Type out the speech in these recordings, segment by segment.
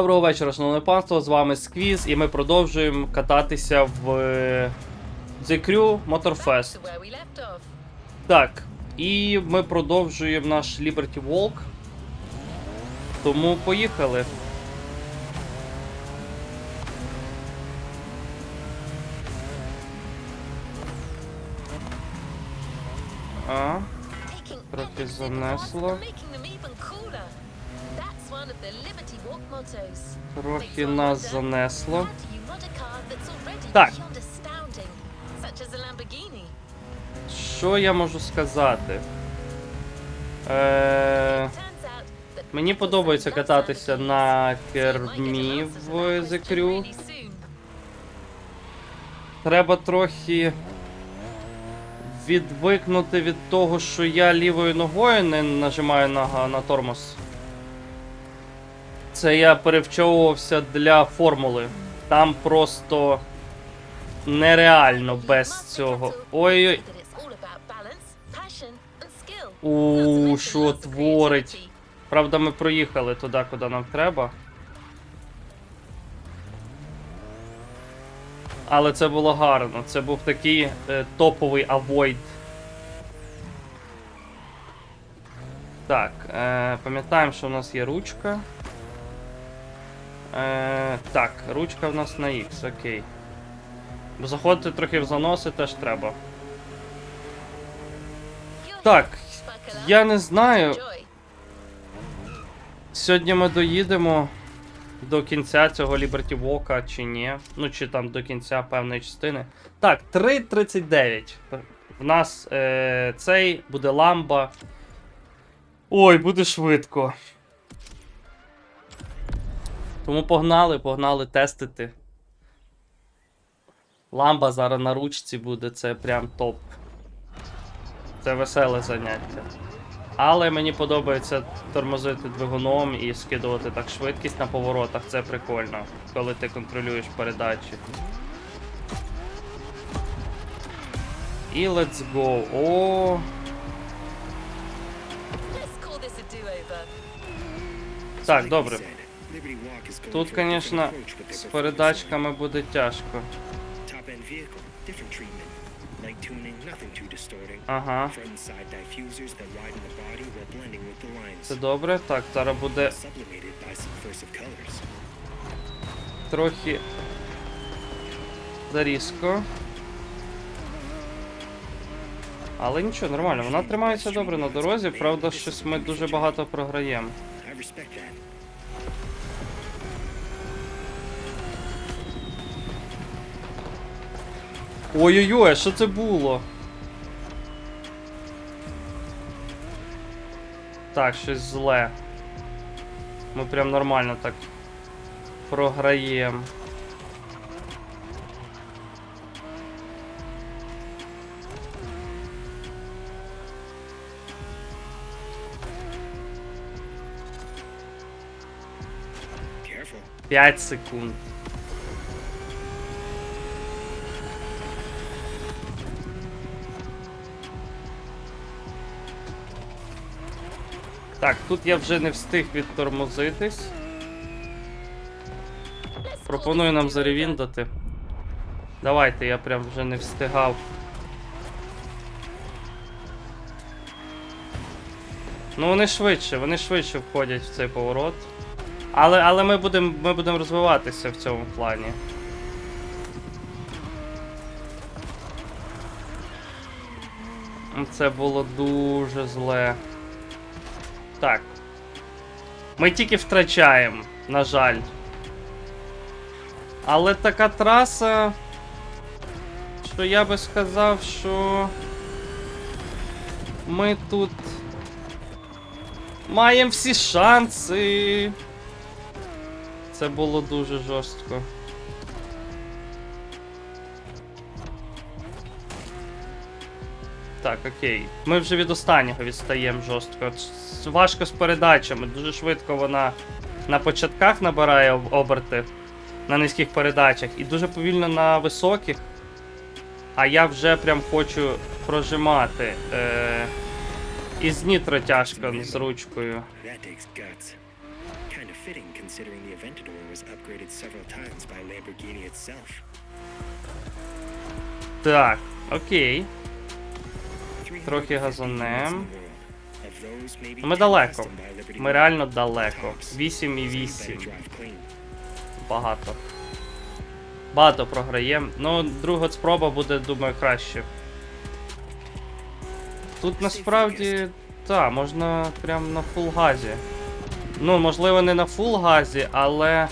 Доброго вечора, шановне панство. З вами Сквіз, і ми продовжуємо кататися в е, The Crew Motorfest. Так, і ми продовжуємо наш Liberty Walk. Тому поїхали. А, Трохи занесло. Трохи нас занесло. Так. Що я можу сказати? Е, Мені подобається кататися на кермі в The Crew. Треба трохи відвикнути від того, що я лівою ногою не нажимаю на, на тормоз. Це я перевчовувався для формули. Там просто нереально без цього. Ой-ой. У, що творить. Правда, ми проїхали туди, куди нам треба. Але це було гарно. Це був такий е, топовий авойд. Так, е, пам'ятаємо, що в нас є ручка. Е, так, ручка в нас на X, окей. Бо заходити трохи в заноси теж треба. Так, я не знаю. Сьогодні ми доїдемо до кінця цього Liberty Walk чи ні. Ну, чи там до кінця певної частини. Так, 3.39. В нас е, цей буде ламба. Ой, буде швидко. Тому погнали, погнали тестити. Ламба зараз на ручці буде, це прям топ. Це веселе заняття. Але мені подобається тормозити двигуном і скидувати так швидкість на поворотах. Це прикольно, коли ти контролюєш передачі. І let's go. О, так, добре. Тут, звісно, з передачками буде тяжко. Ага, це добре. Так, зараз буде трохи зарізко. Але нічого, нормально, вона тримається добре на дорозі, правда, щось ми дуже багато програємо. Ой-ой-ой, що це було? Так, щось зле. Ми прям нормально так програємо. П'ять секунд. Так, тут я вже не встиг відтормозитись. Пропоную нам заревіндати. Давайте, я прям вже не встигав. Ну вони швидше, вони швидше входять в цей поворот. Але, але ми будемо ми будем розвиватися в цьому плані. Це було дуже зле. Так. Ми тільки втрачаємо, на жаль. Але така траса, що я би сказав, що ми тут маємо всі шанси. Це було дуже жорстко. Так, окей. Ми вже від останнього відстаємо жорстко. Важко з передачами. Дуже швидко вона на початках набирає оберти на низьких передачах і дуже повільно на високих. А я вже прям хочу прожимати. Е- і з нітро тяжко з ручкою. Так, окей. 350 Трохи those, maybe Ми далеко. Ми реально далеко. 8 і So you better 8. Багато. Багато програємо. Ну, друга спроба буде, думаю, краще. Тут насправді. Так, можна прям на фул газі. Ну, можливо, не на фул газі, але.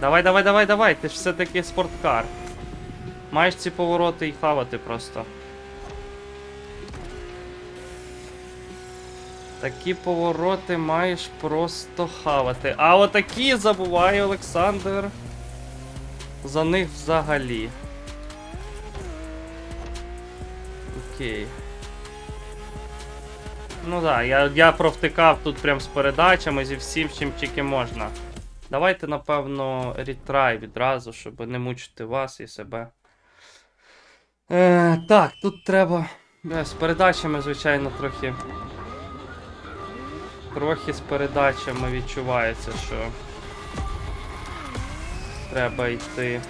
Давай, давай, давай, давай, ти ж все-таки спорткар. Маєш ці повороти і хавати просто. Такі повороти маєш просто хавати. А отакі забуває Олександр. За них взагалі. Окей. Ну да, я, я провтикав тут прям з передачами, зі всім, чим тільки можна. Давайте, напевно, ретрай відразу, щоб не мучити вас і себе. Е, так, тут треба. е, З передачами, звичайно, трохи. Трохи з передачами відчувається, що треба йти.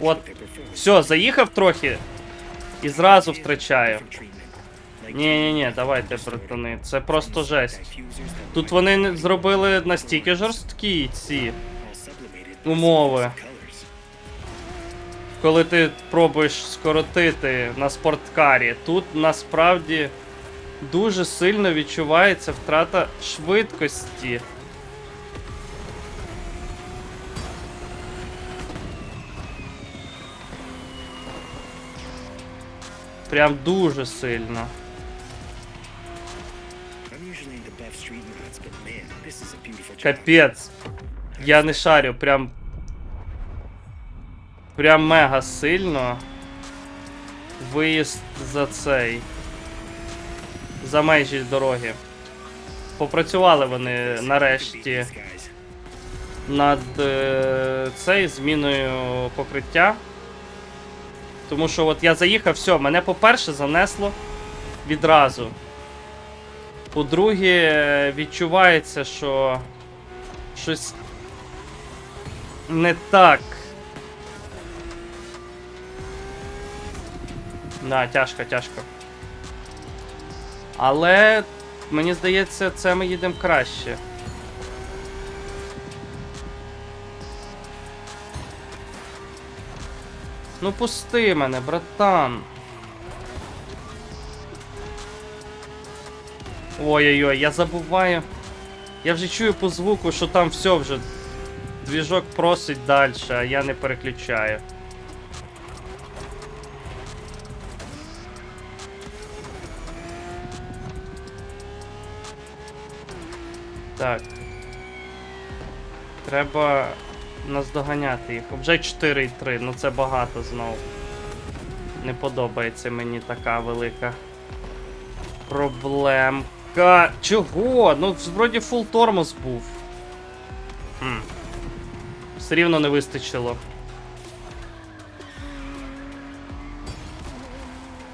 От. Все, заїхав трохи і зразу втрачаю. Different treatment. Like Ні, ні, ні, treatment давайте, братани, це просто жесть. Тут вони зробили настільки жорсткі ці, умови. Коли ти пробуєш скоротити на спорткарі. Тут насправді дуже сильно відчувається втрата швидкості. Прям дуже сильно. Капець. Я не шарю, прям. Прям мега сильно. Виїзд за цей. За межі дороги. Попрацювали вони нарешті над е, цей зміною покриття. Тому що от я заїхав, все, мене по-перше занесло відразу. По-друге, відчувається, що щось не так. Да, тяжко, тяжко. Але мені здається, це ми їдемо краще. Ну пусти мене, братан. Ой-ой-ой, я забуваю. Я вже чую по звуку, що там все вже. Двіжок просить далі, а я не переключаю. Так. Треба наздоганяти їх. Вже 4,3, ну це багато знову. Не подобається мені така велика проблемка. Чого? Ну, вроді фул тормоз був. Хм. Все рівно не вистачило.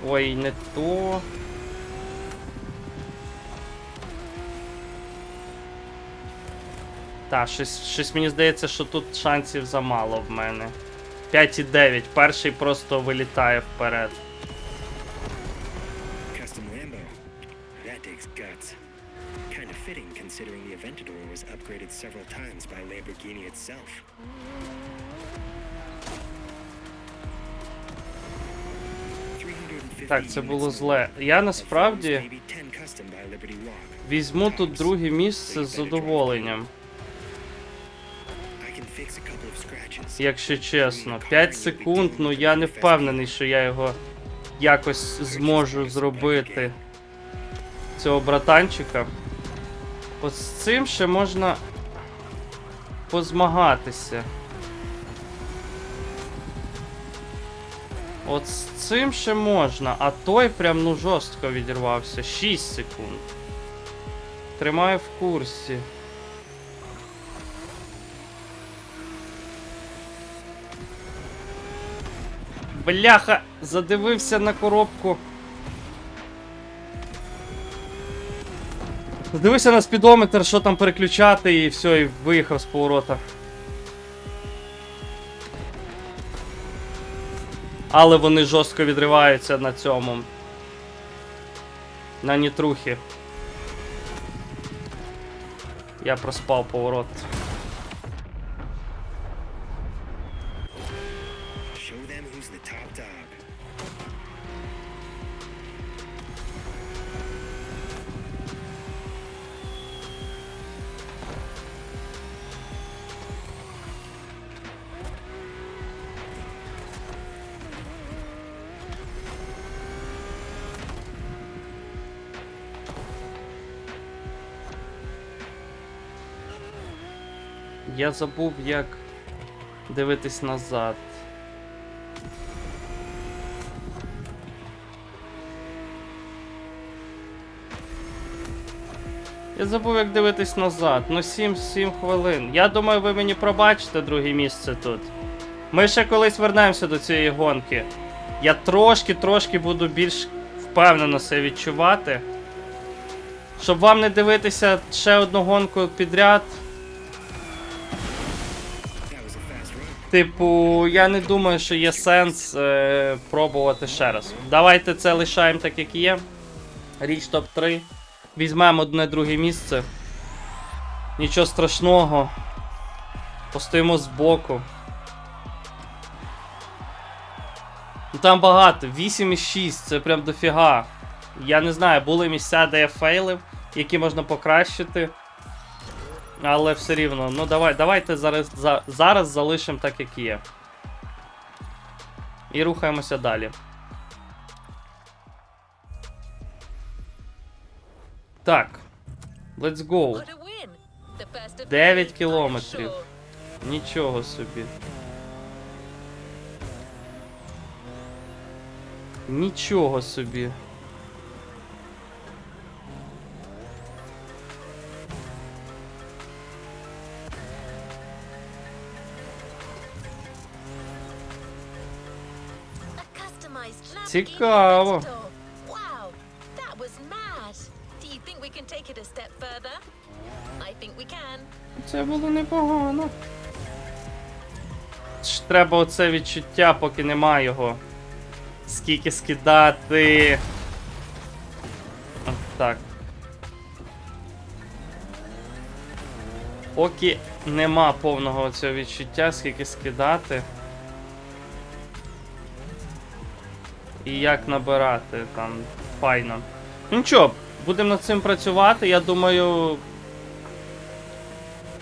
Ой, не то. Так, щось, щось мені здається, що тут шансів замало в мене. 5,9. Перший просто вилітає вперед. Considering the Aventador was upgraded several times by Lamborghini itself. Так, це було зле. Я насправді візьму тут друге місце з задоволенням, якщо чесно. 5 секунд, ну я не впевнений, що я його якось зможу зробити. Цього братанчика. От з цим ще можна позмагатися. От з цим ще можна, а той прям ну жорстко відірвався. 6 секунд. Тримаю в курсі. Бляха! Задивився на коробку. Задивився на спідометр, що там переключати, і все, і виїхав з поворота. Але вони жорстко відриваються на цьому. На нітрухі. Я проспав поворот. Забув, як дивитись назад. Я забув, як дивитись назад. Ну 7-7 хвилин. Я думаю, ви мені пробачите друге місце тут. Ми ще колись вернемося до цієї гонки. Я трошки-трошки буду більш впевнено себе відчувати. Щоб вам не дивитися ще одну гонку підряд. Типу, я не думаю, що є сенс е, пробувати ще раз. Давайте це лишаємо так, як є. Річ топ-3. Візьмемо одне друге місце. Нічого страшного. Постоїмо збоку. Ну там багато. 8,6, це прям дофіга. Я не знаю, були місця, де я фейлив, які можна покращити. Але все рівно, ну давай, давайте зараз, за, зараз залишимо так, як є. І рухаємося далі. Так. Let's go. What a win! The first of Дев'ять many, I'm кілометрів. Нічого собі. Нічого собі. Can. Це було непогано. Ж треба оце відчуття, поки нема його. Скільки скидати. Так. Поки нема повного цього відчуття, скільки скидати. І як набирати там файно. Ну нічого, будемо над цим працювати. Я думаю,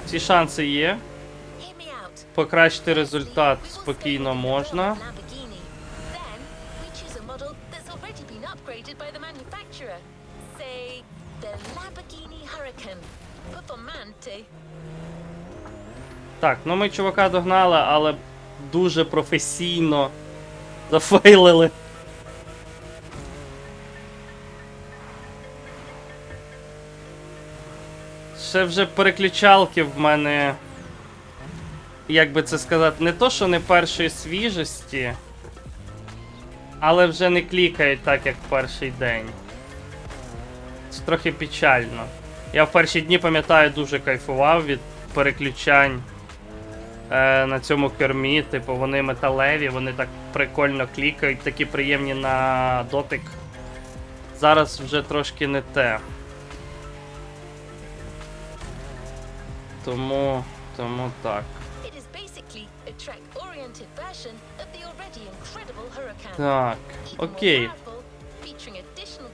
ці шанси є. Покращити результат спокійно можна. Так, ну ми чувака догнали, але дуже професійно зафейлили. Ще вже переключалки в мене. Як би це сказати, не то, що не першої свіжості, але вже не клікають так, як перший день. Це трохи печально. Я в перші дні пам'ятаю, дуже кайфував від переключань е, на цьому кермі. Типу, вони металеві, вони так прикольно клікають, такі приємні на дотик. Зараз вже трошки не те. Тому. Тому так. Так. Окей.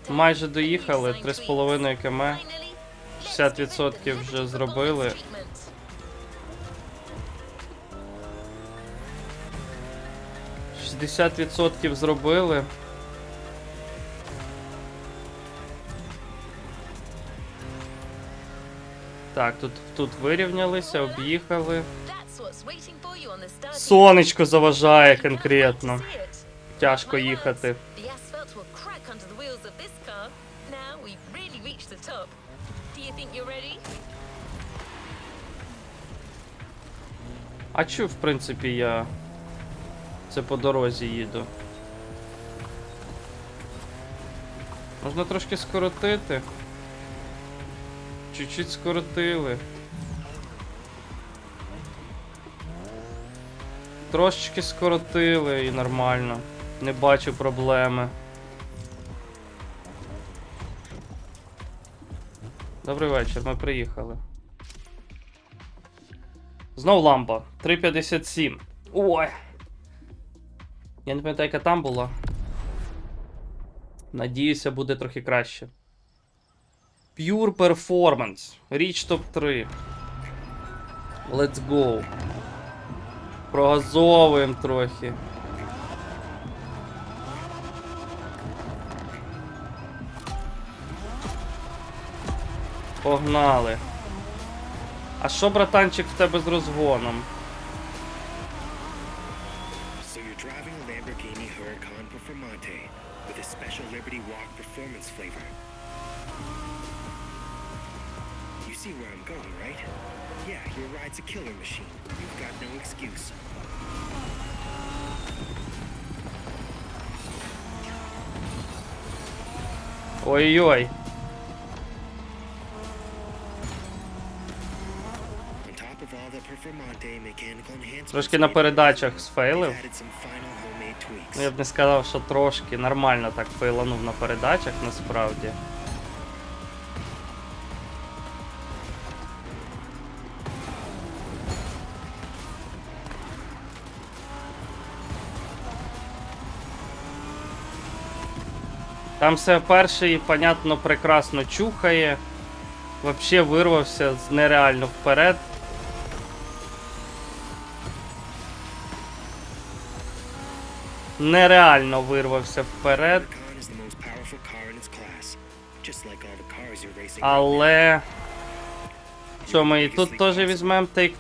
Майже доїхали. new design 3,5 км. tweaks. Finally, let's 50% give it the вже Liberty зробили. Treatment. 60% зробили. Так, тут тут вирівнялися, об'їхали. Сонечко заважає конкретно. Тяжко їхати. А чу, в принципі, я це по дорозі їду. Можна трошки скоротити. Чуть-чуть скоротили. Трошечки скоротили і нормально. Не бачу проблеми. Добрий вечір, ми приїхали. Знов лампа. 3.57. Ой. Я не пам'ятаю, яка там була. Надіюся, буде трохи краще. Pure Performance. Річ топ-3. Let's go. Прогазовуємо трохи. Погнали. А що, братанчик, в тебе з розгоном? Ride's a killer machine. You've got no excuse. Ой-ой. Трошки на передачах сфейлив. Ну, я б не сказав, що трошки нормально так фейланув на передачах насправді. Там все перший, понятно, прекрасно чухає. Вообще вирвався нереально вперед. Нереально вирвався вперед. Але. Що ми і тут теж візьмемо Take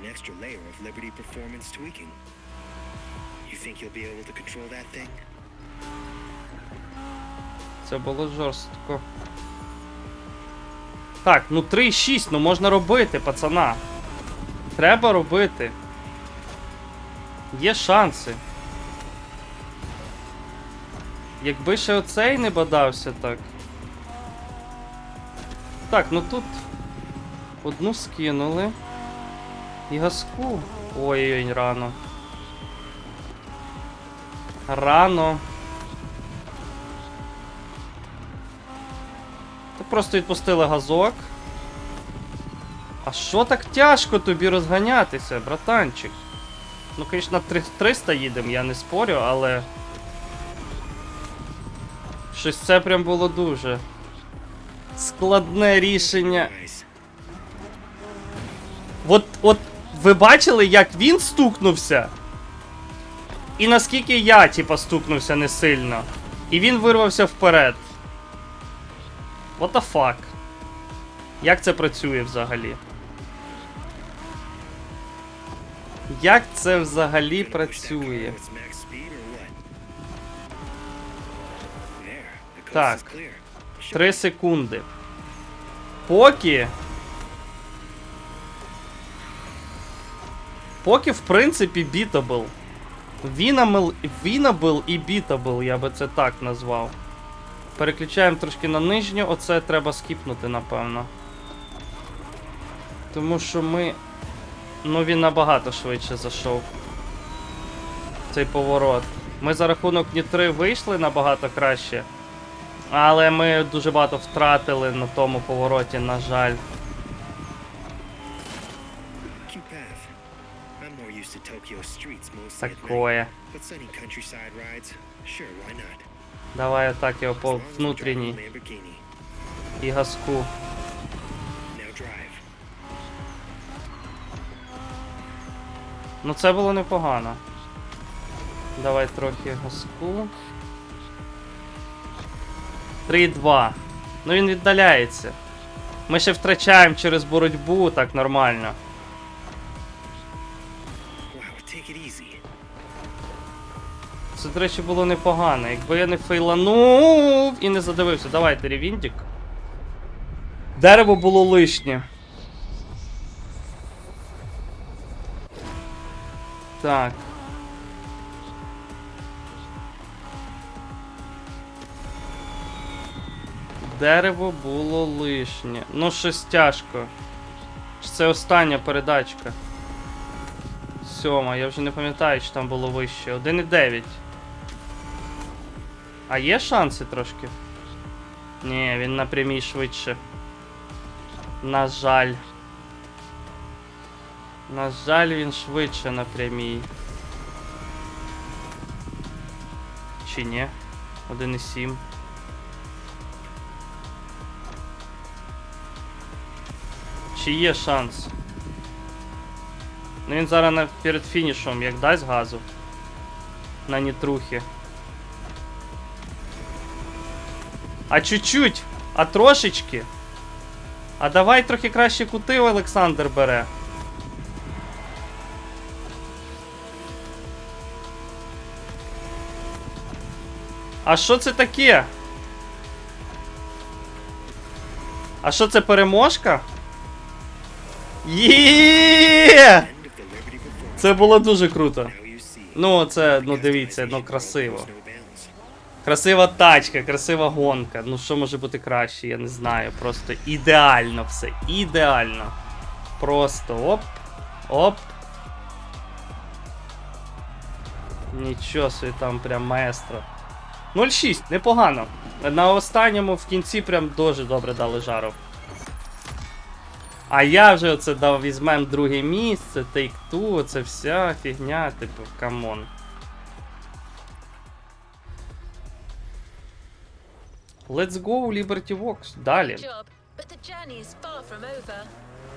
an extra layer of Liberty performance tweaking. You think you'll be able to control that thing? Це було жорстко. Так, ну 3,6, ну можна робити, пацана. Треба робити. Є шанси. Якби ще оцей не бадався так. Так, ну тут одну скинули. І газку. Ой-ой, рано. Рано. Та просто відпустили газок. А що так тяжко тобі розганятися, братанчик? Ну, звісно, на 300 їдемо, я не спорю, але. Щось це прям було дуже. Складне рішення. Ви бачили, як він стукнувся? І наскільки я, типа, стукнувся не сильно. І він вирвався вперед. What the fuck? Як це працює взагалі? Як це взагалі працює? Так. Три секунди. Поки. Поки, в принципі, бітабл. Вінабл, Вінабл і бітабл, я би це так назвав. Переключаємо трошки на нижню, оце треба скіпнути, напевно. Тому що ми. Ну він набагато швидше зайшов. Цей поворот. Ми за рахунок Ні3 вийшли набагато краще. Але ми дуже багато втратили на тому повороті, на жаль. Такое. Давай так As по Lamborghini. і газку. Ну це було непогано. Давай трохи газку. 3-2. Ну він віддаляється. Ми ще втрачаємо через боротьбу, так нормально. Wow, take it easy. Це, до речі, було непогано. Якби я не фейланув і не задивився. Давайте ревіндік. Дерево було лишнє. Так. Дерево було лишнє. Ну, щось тяжко. Це остання передачка. Сьома, я вже не пам'ятаю, чи там було вище. 1,9. А є шанси трошки? Ні, він напрямій швидше. На жаль. На жаль, він швидше на прямій. Чи ні? 1,7. Чи є шанс? Ну він зараз перед фінішом як дасть газу. На нітрухи. А чуть-чуть, а трошечки. А давай трохи краще кути Олександр бере. А що це таке? А що це переможка? Є! Це було дуже круто. Ну, це, ну дивіться, ну красиво. Красива тачка, красива гонка. Ну що може бути краще, я не знаю. Просто ідеально все. Ідеально. Просто оп. Оп. Нічого собі там прям маестро. 0,6, непогано. На останньому в кінці прям дуже добре дали жару. А я вже оце дав візьмем друге місце, Take Two, це вся фігня, типу, камон. Let's go, Liberty Walks. Далі.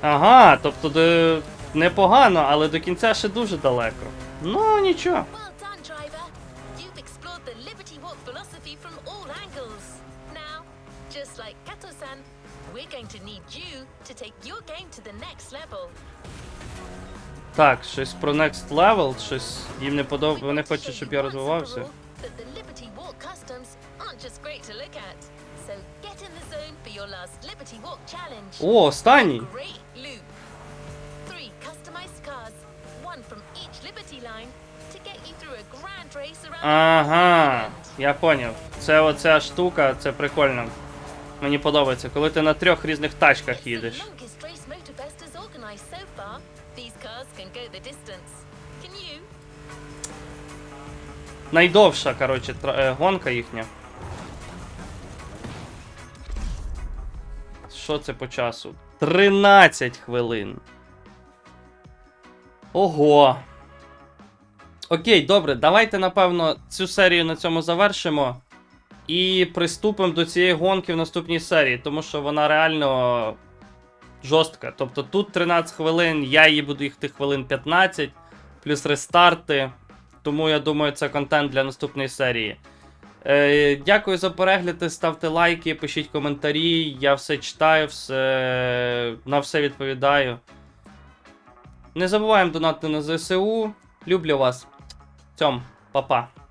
Ага, тобто де... непогано, але до кінця ще дуже далеко. Ну, нічого. Так, щось про Next Level, щось їм не подобається. Вони хочуть, щоб я розвивався. Just great to look at. So get in the zone for your last Liberty Walk challenge. О, останній! Great loop. Three customized cars, one from each Liberty line, to get you through a grand race around Ага, я поняв. Це оця штука, це прикольно. Мені подобається, коли ти на трьох різних тачках їдеш. longest race Motorfest has Що це по часу? 13 хвилин. Ого. Окей, добре, давайте, напевно, цю серію на цьому завершимо. І приступимо до цієї гонки в наступній серії, тому що вона реально жорстка. Тобто тут 13 хвилин, я її буду їхати хвилин 15, плюс рестарти. Тому я думаю, це контент для наступної серії. Е, дякую за перегляди, ставте лайки, пишіть коментарі. Я все читаю, все, на все відповідаю. Не забуваємо донати на ЗСУ. Люблю вас. Цьом, па-па.